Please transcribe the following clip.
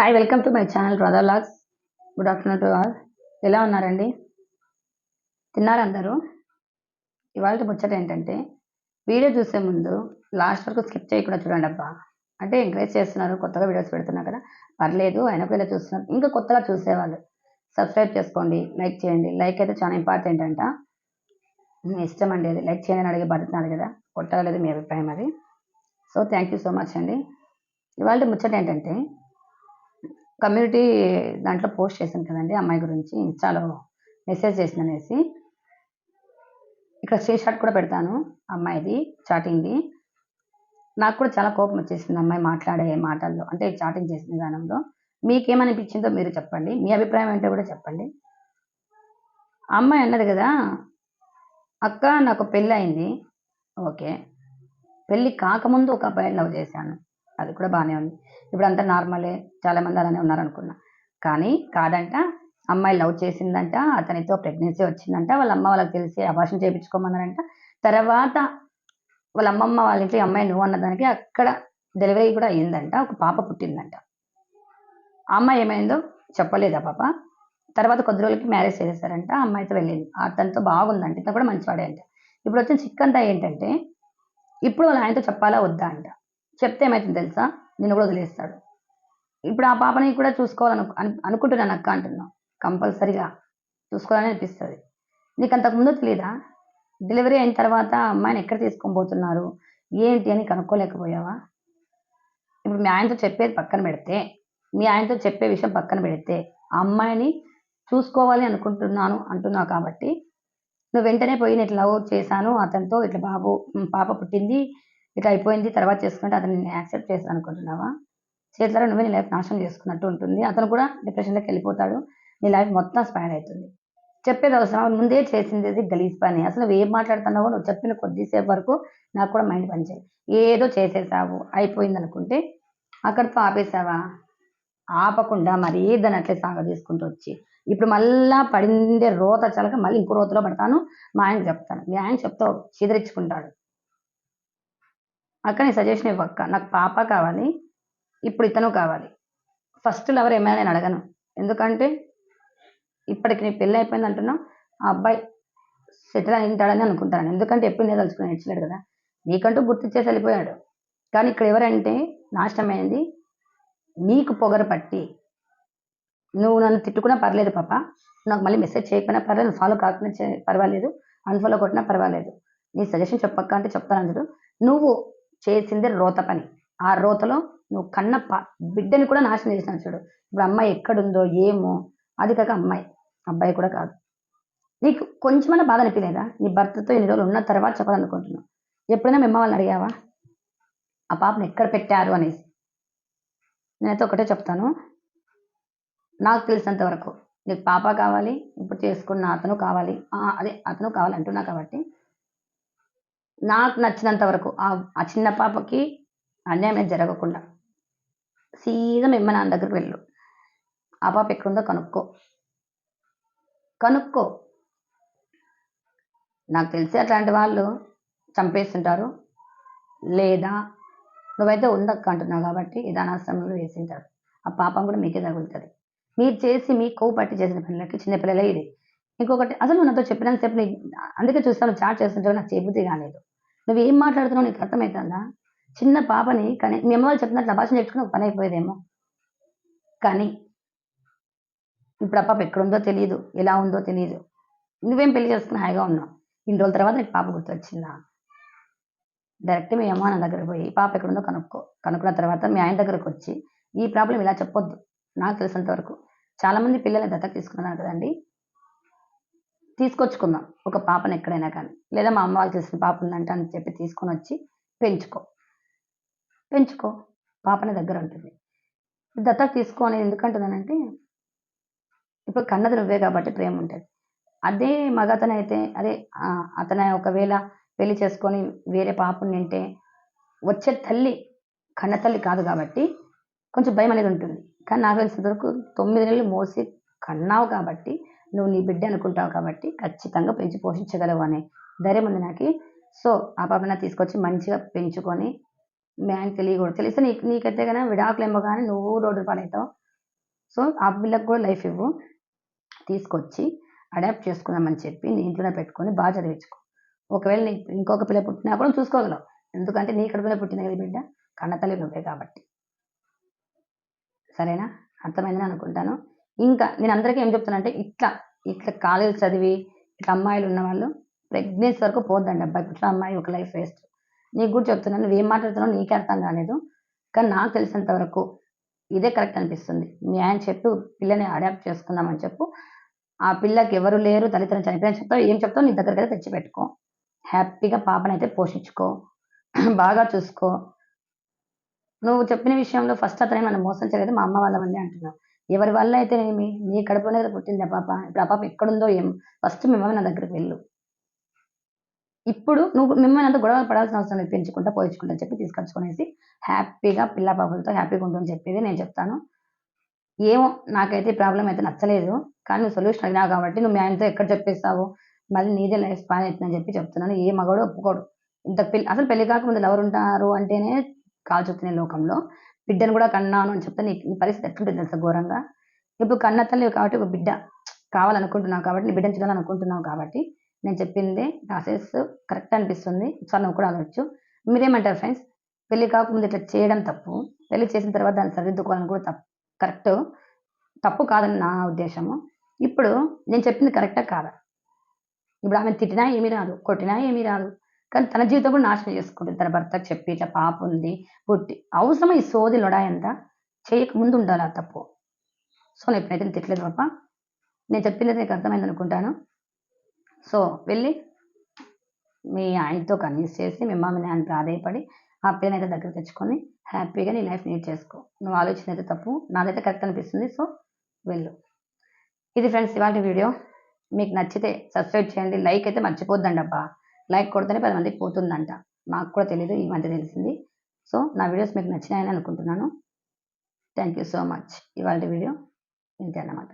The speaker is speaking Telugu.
Hi welcome to my channel Radha good afternoon to all ఎలా ఉన్నారండి? తిన్నారు అందరూ? ఇవాళ ముచ్చట ఏంటంటే వీడియో చూసే ముందు లాస్ట్ వరకు స్కిప్ చేయకుండా చూడండి అబ్బా. అంటే ఎంకరేజ్ చేస్తున్నారు కొత్తగా వీడియోస్ పెడుతున్నారు కదా. పర్లేదు అయినా కూడా ఇలా చూస్తున్నారు. ఇంకా కొత్తగా చూసేవాళ్ళు సబ్స్క్రైబ్ చేసుకోండి లైక్ చేయండి. లైక్ అయితే చాలా ఇంపార్టెంట్ అంట. మీ ఇష్టం అండి అది. లైక్ చేయండి అని అడిగే పడుతున్నారు కదా. కొట్టలేదు మీ అభిప్రాయం అది. So thank you so much అండి. ఇవాళ ముచ్చట ఏంటంటే కమ్యూనిటీ దాంట్లో పోస్ట్ చేశాను కదండి అమ్మాయి గురించి ఇన్స్టాలో మెసేజ్ చేసిన అనేసి ఇక్కడ స్క్రీన్ షాట్ కూడా పెడతాను అమ్మాయిది చాటింగ్ది నాకు కూడా చాలా కోపం వచ్చేసింది అమ్మాయి మాట్లాడే మాటల్లో అంటే చాటింగ్ చేసిన విధానంలో. మీకేమనిపించిందో మీరు చెప్పండి. మీ అభిప్రాయం ఏంటో కూడా చెప్పండి. అమ్మాయి అన్నది కదా అక్క నాకు పెళ్ళి అయింది ఓకే. పెళ్ళి కాకముందు ఒక అబ్బాయిని లవ్ చేశాను. అది కూడా బాగానే ఉంది. ఇప్పుడు అంతా నార్మలే చాలా మంది అలానే ఉన్నారనుకున్నా. కానీ కాదంట అమ్మాయి లవ్ చేసిందంట అతనితో ప్రెగ్నెన్సీ వచ్చిందంట వాళ్ళ అమ్మ వాళ్ళకి తెలిసి అభాషణ చేయించుకోమన్నారంట. తర్వాత వాళ్ళ అమ్మమ్మ వాళ్ళ ఇంట్లో అమ్మాయి నువ్వు అన్నదానికి అక్కడ డెలివరీ కూడా అయ్యిందంట ఒక పాప పుట్టిందంట. ఆ అమ్మాయి ఏమైందో చెప్పలేదు ఆ పాప? తర్వాత కొద్ది రోజులకి మ్యారేజ్ చేసేసారంట అమ్మాయితో వెళ్ళింది. అతనితో బాగుందంట ఇతను కూడా మంచివాడే అంట. ఇప్పుడు వచ్చిన చిక్కంతా ఏంటంటే ఇప్పుడు వాళ్ళ ఆయనతో చెప్పాలా వద్దా అంట. చెప్తే ఏమైతుంది తెలుసా? నిన్ను కూడా వదిలేస్తాడు. ఇప్పుడు ఆ పాపని కూడా చూసుకోవాలను అనుకుంటున్నాను అక్క అంటున్నావు కంపల్సరిగా చూసుకోవాలని అనిపిస్తుంది. నీకు అంతకుముందు తెలీదా? డెలివరీ అయిన తర్వాత అమ్మాయిని ఎక్కడ తీసుకొని పోతున్నారు? ఏంటి అని కనుక్కోలేకపోయావా? ఇప్పుడు మీ ఆయనతో చెప్పేది పక్కన పెడితే మీ ఆయనతో చెప్పే విషయం పక్కన పెడితే ఆ అమ్మాయిని చూసుకోవాలి అనుకుంటున్నాను అంటున్నావు కాబట్టి నువ్వు వెంటనే పోయి నేను ఇట్లా లవ్ చేశాను అతనితో ఇట్లా బాబు పాప పుట్టింది ఇట్లా అయిపోయింది తర్వాత చేసుకుంటే అతను నేను యాక్సెప్ట్ చేస్తాను అనుకుంటున్నావా? చేతులారా నువ్వే నీ లైఫ్ నాశనం చేసుకున్నట్టు ఉంటుంది. అతను కూడా డిప్రెషన్లోకి వెళ్ళిపోతాడు. నీ లైఫ్ మొత్తం స్పాయిల్ అవుతుంది. చెప్పేది అవసరం ముందే చేసింది అది గలీజ్ పని. అసలు నువ్వు ఏం మాట్లాడుతున్నావో నువ్వు చెప్పిన కొద్దిసేపు వరకు నాకు కూడా మైండ్ పనిచేయదు. ఏదో చేసేసావు అయిపోయింది అనుకుంటే అక్కడితో ఆపేసావా? ఆపకుండా మరీ దాన్ని అట్లే సాగ తీసుకుంటూ వచ్చి. ఇప్పుడు మళ్ళా పడిందే రోత చలక మళ్ళీ ఇంకో రోతలో పడతాను. మా ఆయనకు చెప్తాను. మీ ఆయన చెప్తావు చీదరించుకుంటాడు అక్క నీ సజెషన్ ఇవ్వక్క. నాకు పాప కావాలి. ఇప్పుడు ఇతను కావాలి. ఫస్ట్ లవర్ ఏమైనా నేను అడగను. ఎందుకంటే ఇప్పటికి నీ పెళ్ళి అయిపోయింది అంటున్నావు. ఆ అబ్బాయి సెటిల్ అయింటాడని అనుకుంటాను. ఎందుకంటే ఎప్పుడు నేను తలుచుకుని నేర్చలేడు కదా. నీకంటూ గుర్తిచ్చేసి వెళ్ళిపోయాడు. కానీ ఇక్కడ ఎవరంటే నాశనమైంది. నీకు పొగరు పట్టి నువ్వు నన్ను తిట్టుకున్నా పర్లేదు పాప. నాకు మళ్ళీ మెసేజ్ చేయకపోయినా పర్లేదు. ఫాలో కాకుండా పర్వాలేదు. అన్ఫాలో కొట్టినా పర్వాలేదు. నీ సజెషన్ చెప్పక్క అంటే చెప్తాను అందులో నువ్వు చేసింది రోత పని. ఆ రోతలో నువ్వు కన్న బిడ్డని కూడా నాశనం చేసినావు చూడు. ఇప్పుడు అమ్మాయి ఎక్కడుందో ఏమో అది కాక అమ్మాయి. అబ్బాయి కూడా కాదు. నీకు కొంచెమైనా బాధ అనిపించలేదా? నీ భర్తతో ఎన్ని రోజులు ఉన్న తర్వాత చెప్పాలనుకుంటున్నావు. ఎప్పుడైనా మీ వాళ్ళని అడిగావా? ఆ పాపను ఎక్కడ పెట్టారు? అనేసి. నేనైతే ఒకటే చెప్తాను. నాకు తెలిసినంత వరకు నీకు పాప కావాలి ఇప్పుడు చేసుకున్న అతను కావాలి అదే అతను కావాలి అంటున్నా కాబట్టి నాకు నచ్చినంత వరకు ఆ ఆ చిన్న పాపకి అన్యాయం ఏం జరగకుండా సీదా మిమ్మ నాన్న దగ్గరికి వెళ్ళు. ఆ పాప ఎక్కడుందో కనుక్కో. కనుక్కో. నాకు తెలిసి అట్లాంటి వాళ్ళు చంపేస్తుంటారు. లేదా నువ్వైతే ఉండక్క అంటున్నావు కాబట్టి ఇది వేసింటారు. ఆ పాపం కూడా మీకే తగులుతుంది. మీరు చేసి మీ కొవ్వు పట్టి చేసిన పిల్లలకి చిన్నపిల్లలే ఇది. ఇంకొకటి అసలు నువ్వు నాతో చెప్పినంతసేపు నీ అందుకే చూస్తాను చాట్ చేస్తుంటే నాకు చేబుద్ధి కాలేదు నువ్వు ఏం మాట్లాడుతున్నావు నీకు అర్థమవుతుందా చిన్న పాపని కానీ మీ అమ్మ చెప్పినట్లు భాష నేర్చుకుని ఒక పని అయిపోయేదేమో. కానీ ఇప్పుడు ఆ పాప ఎక్కడుందో తెలియదు ఎలా ఉందో తెలియదు నువ్వేం పెళ్ళి చేసుకుని హాయిగా ఉన్నావు? ఇన్ని రోజుల తర్వాత నీకు పాప గుర్తొచ్చిందా? డైరెక్ట్ మీ అమ్మ నా దగ్గర పోయి పాప ఎక్కడుందో కనుక్కో. కనుక్కున్న తర్వాత మీ ఆయన దగ్గరకు వచ్చి ఈ ప్రాబ్లం ఇలా చెప్పొద్దు. నాకు తెలిసినంత వరకు చాలామంది పిల్లల్ని దత్తత తీసుకున్నారు కదండి. తీసుకొచ్చుకుందాం. ఒక పాపను ఎక్కడైనా కానీ. లేదా మా అమ్మ వాళ్ళు చేసిన పాప ఉందంట అని చెప్పి తీసుకొని వచ్చి పెంచుకో. పెంచుకో. పాపని దగ్గర ఉంటుంది. దత్తా తీసుకో ఎందుకంటుందనంటే ఇప్పుడు కన్నది నువ్వే కాబట్టి ప్రేమ ఉంటుంది. అదే మగతనైతే అదే అతను ఒకవేళ పెళ్ళి చేసుకొని వేరే పాపని నింటే వచ్చే తల్లి కన్న తల్లి కాదు కాబట్టి కొంచెం భయం అనేది ఉంటుంది. కానీ నాకు తెలిసినంత వరకు తొమ్మిది నెలలు మోసి కన్నావు కాబట్టి నువ్వు నీ బిడ్డ అనుకుంటావు కాబట్టి ఖచ్చితంగా పెంచి పోషించగలవు అనే ధైర్యం ఉంది నాకు. సో ఆ పాపన తీసుకొచ్చి మంచిగా పెంచుకొని మీ తెలియకూడదు. తెలిస్తే నీకు నీకైతే కానీ విడాకులు ఏమో కానీ నువ్వు రోడ్డు పాలవుతావు సో ఆ పిల్లకు కూడా లైఫ్ ఇవ్వు. తీసుకొచ్చి అడాప్ట్ చేసుకుందామని చెప్పి నీ ఇంట్లోనే పెట్టుకొని బాగా చదివించుకో. ఒకవేళ నీ ఇంకొక పిల్ల పుట్టినా కూడా చూసుకోగలవు. ఎందుకంటే నీ కడుపులో పుట్టిన కదా బిడ్డ. కన్నతల్లి నువ్వే కాబట్టి. సరేనా? అర్థమైందని అనుకుంటాను. ఇంకా నేను అందరికీ ఏం చెప్తానంటే ఇట్లా ఇట్లా కాలేజ్ చదివి ఇట్లా అమ్మాయిలు ఉన్న వాళ్ళు ప్రెగ్నెన్సీ వరకు పోద్దండి అబ్బాయి. ఇట్లా అమ్మాయి ఒక లైఫ్ వేస్ట్ నీకు కూడా చెప్తున్నాను నువ్వు ఏం మాట్లాడుతున్నావు నీకే అర్థం కాలేదు. కానీ నాకు తెలిసినంత వరకు ఇదే కరెక్ట్ అనిపిస్తుంది. మీ ఆయన చెప్పు పిల్లని అడాప్ట్ చేసుకుందామని చెప్పు. ఆ పిల్లకి ఎవరు లేరు తల్లిదండ్రులు చనిపోయిన చెప్తావు. ఏం చెప్తావు? నీ దగ్గరికి అయితే తెచ్చిపెట్టుకో హ్యాపీగా పాపనైతే పోషించుకో. బాగా చూసుకో. నువ్వు చెప్పిన విషయంలో ఫస్ట్ అతనే నన్ను మోసం చేయలేదు. మా అమ్మ వాళ్ళ వల్లే అంటున్నావు ఎవరి వల్ల అయితే నీ కడుపునే కదా పుట్టింది ఆ పాప. ఇప్పుడు ఆ పాప ఎక్కడుందో ఏం? ఫస్ట్ మిమ్మల్ని నా దగ్గరికి వెళ్ళు. ఇప్పుడు నువ్వు మిమ్మల్ని అంత గొడవ పడాల్సిన అవసరం లేదు. పెంచుకుంటా పోయించుకుంటా చెప్పి తీసుకొచ్చుకునేసి హ్యాపీగా పిల్ల పాపలతో హ్యాపీగా ఉంటుందని చెప్పేది నేను చెప్తాను. ఏమో నాకైతే ప్రాబ్లం అయితే నచ్చలేదు. కానీ నువ్వు సొల్యూషన్ అడిగినావు కాబట్టి నువ్వు మీ ఆయనతో ఎక్కడ చెప్పేస్తావు? మళ్ళీ నీదే లైఫ్ స్పాన్ అవుతుందని చెప్పి చెప్తున్నాను. ఏ మగవాడు ఒప్పుకోడు. ఇంత పెళ్ళి అసలు పెళ్ళి కాకముందు ఎవరు ఉంటారు అంటేనే కాల్చుతున్నాయి లోకంలో. బిడ్డను కూడా కన్నాను అని చెప్తే నీ నీ పరిస్థితి ఎట్లుంటుంది తెలుసా ఘోరంగా? ఇప్పుడు కన్న తల్లి కాబట్టి ఒక బిడ్డ కావాలనుకుంటున్నావు కాబట్టి నీ బిడ్డను చూడాలనుకుంటున్నావు కాబట్టి నేను చెప్పింది ప్రాసెస్ కరెక్ట్ అనిపిస్తుంది. సార్ నువ్వు కూడా అనవచ్చు మీరేమంటారు ఫ్రెండ్స్ పెళ్ళి కాకముందు ఇట్లా చేయడం తప్పు. పెళ్ళి చేసిన తర్వాత దాన్ని సరిదిద్దుకోవాలని కూడా తప్పు. కరెక్ట్ తప్పు కాదని నా ఉద్దేశము. ఇప్పుడు నేను చెప్పింది కరెక్టా కాదా? ఇప్పుడు ఆమె తిట్టినా ఏమీ రాదు కొట్టినా ఏమీ రాదు. కానీ తన జీవితం కూడా నాశనం చేసుకుంటుంది. తన భర్త చెప్పి ఇట్లా పాప ఉంది పుట్టి అవసరమా ఈ సోది లొడాయంత చేయక ముందు ఉండాలి ఆ తప్పు. సో నేను ఎప్పుడైతే నేను తిట్టలేదు పాప నేను చెప్పినది నీకు అర్థమైంది అనుకుంటాను. సో వెళ్ళి మీ ఆయనతో కన్విన్స్ చేసి మీ మమ్మీ నాన్న ప్రాధాయపడి ఆ పిల్లని అయితే దగ్గర తెచ్చుకొని హ్యాపీగా నీ లైఫ్ నీట్ చేసుకో. నువ్వు ఆలోచన అయితే తప్పు నాదైతే కరెక్ట్ అనిపిస్తుంది సో వెళ్ళు. ఇది ఫ్రెండ్స్ ఇవాళ వీడియో. మీకు నచ్చితే సబ్స్క్రైబ్ చేయండి లైక్ అయితే మర్చిపోద్దండి అబ్బా. లైక్ కొడితేనే పది మందికి పోతుందంట. నాకు కూడా తెలియదు ఈ మధ్య తెలిసింది. సో నా వీడియోస్ మీకు నచ్చినాయని అనుకుంటున్నాను. Thank you so much. ఇవాళ వీడియో ఇంతే అన్నమాట.